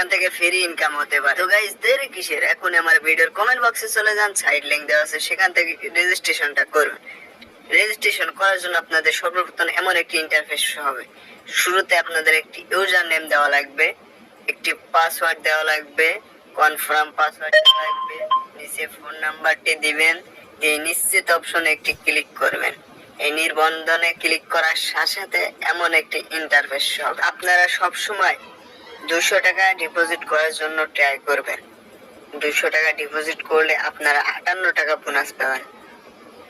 সেখান থেকে free income হতে পারে। তো গাইজ দেরি কিসের? এখন আমার ভিডিওর কমেন্ট বক্সে চলে যান সাইড লিংক দেওয়া আছে, সেখান থেকে রেজিস্ট্রেশনটা করুন। রেজিস্ট্রেশন করার জন্য আপনাদের সর্বপ্রথম এমন একটি ইন্টারফেস হবে। শুরুতে আপনাদের একটি ইউজার নেম দেওয়া লাগবে, একটি পাসওয়ার্ড দেওয়া লাগবে কনফার্ম পাসওয়ার্ড দেওয়া লাগবে, নিচে ফোন নাম্বারটি দিবেন, এই নিশ্চিত অপশনে একটি ক্লিক করবেন। এই নির্বন্ধনে ক্লিক করার সাথে সাথে এমন একটি ইন্টারফেস হবে। আপনারা সব সময় দুশো টাকা ডিপোজিট করার জন্য ট্রাই করবেন। দুশো টাকা ডিপোজিট করলে আপনারা আটান্ন টাকা বোনাস পাবেন।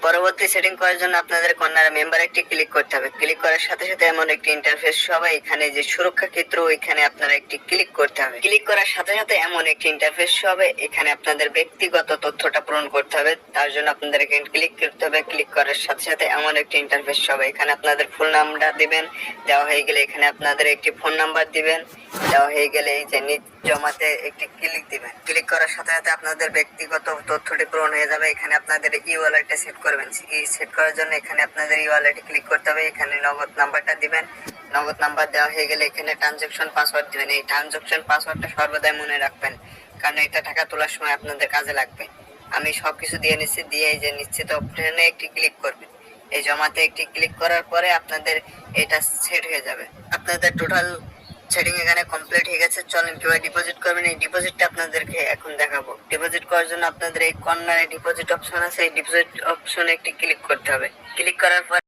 পরবর্তী সেটিং করার জন্য আপনাদের কর্নার মেম্বার একটি ক্লিক করতে হবে। ক্লিক করার সাথে সাথে এমন একটি ইন্টারফেস হবে এখানে যে সুরক্ষা ক্ষেত্র এখানে আপনারা একটি ক্লিক করতে হবে। ক্লিক করার সাথে সাথে এমন একটি ইন্টারফেস হবে এখানে আপনাদের ব্যক্তিগত তথ্যটা পূরণ করতে হবে। তার জন্য আপনাদের এখানে ক্লিক করতে হবে। ক্লিক করার সাথে সাথে এমন একটি ইন্টারফেস হবে এখানে আপনাদের ফুল নাম্বার দিবেন। দেওয়া হয়ে গেলে এখানে আপনাদের একটি ফোন নাম্বার দিবেন। দেওয়া হয়ে গেলে এই যে নিজ জমাতে একটি ক্লিক দিবেন। ক্লিক করার সাথে সাথে আপনাদের ব্যক্তিগত তথ্যটি পূরণ হয়ে যাবে। এখানে আপনাদের ই ওয়ালেটে সেট করবেন। সেট করার জন্য এখানে আপনাদের ই ওয়ালেটে ক্লিক করতে হবে। এখানে নগদ নাম্বারটা দিবেন। নগদ নাম্বার দেওয়া হয়ে গেলে এখানে ট্রানজাকশন পাসওয়ার্ড দিবেন। এই ট্রানজাকশন পাসওয়ার্ডটা সর্বদাই মনে রাখবেন, কারণ এটা টাকা তোলার সময় আপনাদের কাজে লাগবে। আমি সবকিছু দিয়ে নিচ্ছি, দিয়ে এই যে নিশ্চিত অপশনে একটি ক্লিক করবেন। এই জমাতে একটি ক্লিক করার পরে আপনাদের এটা সেট হয়ে যাবে। আপনাদের টোটাল সেটিং এখানে কমপ্লিট হয়ে গেছে। চলেন কীভাবে ডিপোজিট করবেন? এই ডিপোজিটটা আপনাদেরকে এখন দেখাবো। ডিপোজিট করার জন্য আপনাদের এই কর্নারে ডিপোজিট অপশন আছে। এই ডিপোজিট অপশনে একটি ক্লিক করতে হবে। ক্লিক করার পর